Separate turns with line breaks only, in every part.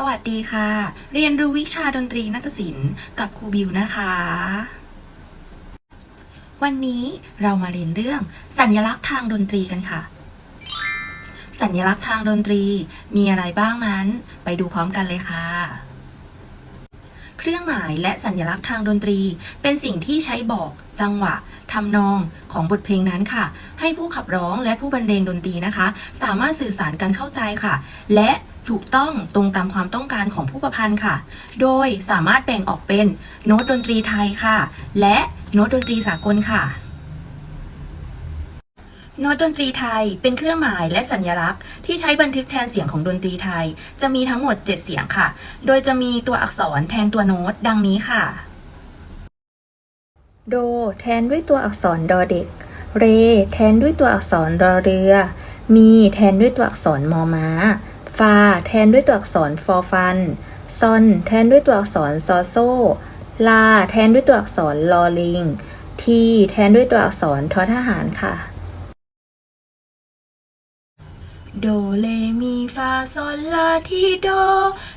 สวัสดีค่ะ เรียนรู้วิชาดนตรีนาฏศิลป์กับครูบิวนะคะ วันนี้เรามาเรียนเรื่องสัญลักษณ์ทางดนตรีกันค่ะ สัญลักษณ์ทางดนตรีมีอะไรบ้างนั้น ไปดูพร้อมกันเลยค่ะ เครื่องหมายและสัญลักษณ์ทางดนตรี เป็นสิ่งที่ใช้บอกจังหวะทำนองของบทเพลงนั้นค่ะ ให้ผู้ขับร้องและผู้บรรเลงดนตรีนะคะ สามารถสื่อสารกันเข้าใจค่ะ และ ถูกต้องตรงตามความต้องการของผู้ประพันธ์ค่ะ โดยสามารถแบ่งออกเป็นโน้ตดนตรีไทยค่ะ และโน้ตดนตรีสากลค่ะโน้ตดนตรีไทยเป็นเครื่องหมายและสัญลักษณ์ที่ใช้บันทึกแทนเสียงของดนตรีไทย จะมีทั้งหมด 7 เสียงค่ะ โดยจะมีตัวอักษรแทนตัวโน้ตดังนี้ค่ะ
โด แทนด้วยตัวอักษรดอเด็ก เร แทนด้วยตัวอักษรรอเรือ มี แทนด้วยตัวอักษรมอม้า ฟาแทนด้วยตัวอักษรฟอฟัน ซอน แทนด้วยตัวอักษรซอโซ ลา แทนด้วยตัวอักษรลอลิง ทีแทนด้วยตัวอักษรทอทหารค่ะ
โดเลมีฟาซอนลาทีโด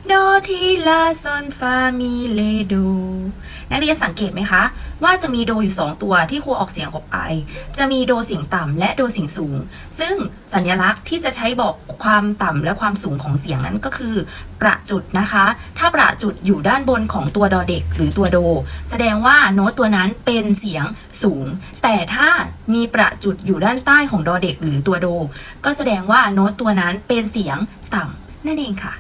โดทีลาซอนฟามีเลโด นักเรียนสังเกตไหมคะ ว่าจะมีโดอยู่ 2 ตัวที่ครูออกเสียงออกไปจะมีโดเสียงต่ำและโดเสียงสูง ซึ่งสัญลักษณ์ที่จะใช้บอกความต่ำและความสูงของเสียงนั้นก็คือ ประจุดนะคะ ถ้าประจุดอยู่ด้านบนของตัวดอเด็ก หรือตัวโด แสดงว่าโน้ตตัวนั้นเป็นเสียงสูง แต่ถ้ามีประจุดอยู่ด้านใต้ของดอเด็ก หรือตัวโด ก็แสดงว่าโน้ตตัวนั้นเป็นเสียงต่ำนั่นเองค่ะ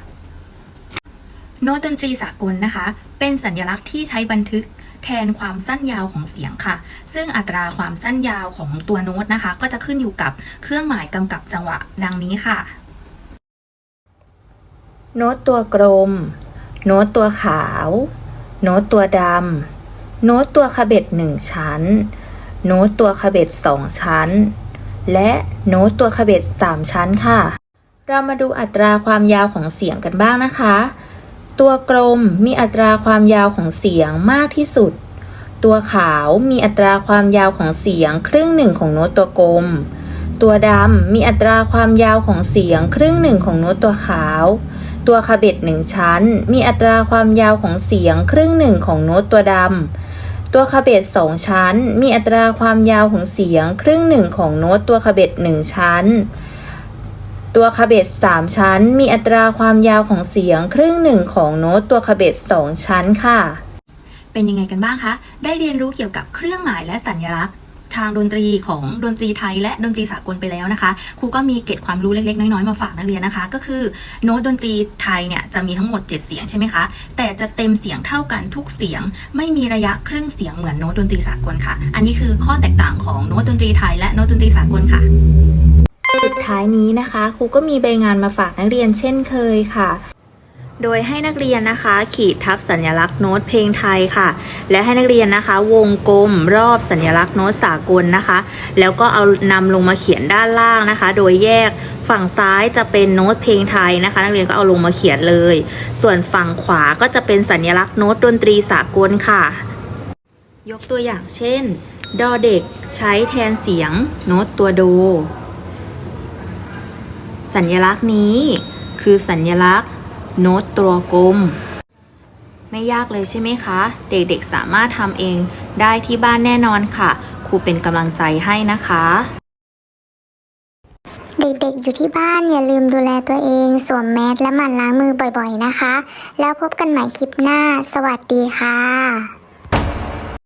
โน้ตดนตรีสากลนะคะ เป็นสัญลักษณ์ที่ใช้บันทึกแทนความสั้นยาวของเสียงค่ะ ซึ่งอัตราความสั้นยาวของตัวโน้ตนะคะ ก็จะขึ้นอยู่กับเครื่องหมายกำกับจังหวะดังนี้ค่ะ
โน้ตตัวกลม โน้ตตัวขาว โน้ตตัวดำ โน้ตตัวขเบ็ดหนึ่งชั้น โน้ตตัวขเบ็ดสองชั้น และโน้ตตัวขเบ็ดสามชั้นค่ะ เรามาดูอัตราความยาวของเสียงกันบ้างนะคะ ตัวกลมมีอัตราความยาวของเสียงมากที่สุด ตัวขาวมีอัตราความยาวของเสียงครึ่งหนึ่งของโน้ตตัวกลม ตัวดำมีอัตราความยาวของเสียงครึ่งหนึ่งของโน้ตตัวขาว ตัวคาเบ็ดหนึ่งชั้น มีอัตราความยาวของเสียงครึ่งหนึ่งของโน้ตตัวดำ ตัวคาเบ็ดสองชั้น มีอัตราความยาวของเสียงครึ่งหนึ่งของโน้ตตัวคาเบ็ดหนึ่งชั้น ตัวคาเบ็ดสามชั้น มีอัตราความยาวของเสียงครึ่งหนึ่งของโน้ตตัวคาเบ็ดสองชั้นค่ะ
เป็นยังไงกันบ้างคะ ได้เรียนรู้เกี่ยวกับเครื่องหมายและสัญลักษณ์ทางดนตรีของดนตรีไทยและดนตรีสากลไปแล้วนะคะครูก็มีเกร็ดความรู้เล็กๆ น้อยๆมาฝากนักเรียนนะคะ ก็คือโน้ตดนตรีไทยเนี่ยจะมีทั้งหมด 7 เสียงใช่ไหมคะ แต่จะเต็มเสียงเท่ากันทุกเสียง ไม่มีระยะครึ่งเสียงเหมือนโน้ตดนตรีสากลค่ะ อันนี้คือข้อแตกต่างของโน้ตดนตรีไทยและโน้ตดนตรีสากลค่ะ
ท้ายนี้นะคะครูก็มีใบงานมาฝากนักเรียนเช่นเคยค่ะ โดยให้นักเรียนนะคะ ขีดทับสัญลักษณ์โน้ตเพลงไทยค่ะ และให้นักเรียนนะคะ วงกลมรอบสัญลักษณ์โน้ตสากลนะคะ แล้วก็เอานำลงมาเขียนด้านล่างนะคะ โดยแยกฝั่งซ้ายจะเป็นโน้ตเพลงไทยนะคะ นักเรียนก็เอาลงมาเขียนเลย ส่วนฝั่งขวาก็จะเป็นสัญลักษณ์โน้ตดนตรีสากลค่ะ ยกตัวอย่างเช่นดอเด็กใช้แทนเสียง โน้ตตัวโด สัญลักษณ์นี้คือสัญลักษณ์โน้ตตัวกลม ไม่ยากเลยใช่ไหมคะ เด็กๆสามารถทำเองได้ที่บ้านแน่นอนค่ะ ครูเป็นกำลังใจให้นะคะ
เด็กๆอยู่ที่บ้านอย่าลืมดูแลตัวเอง สวมแมสและหมั่นล้างมือบ่อยๆนะคะ แล้วพบกันใหม่คลิปหน้า สวัสดีค่ะ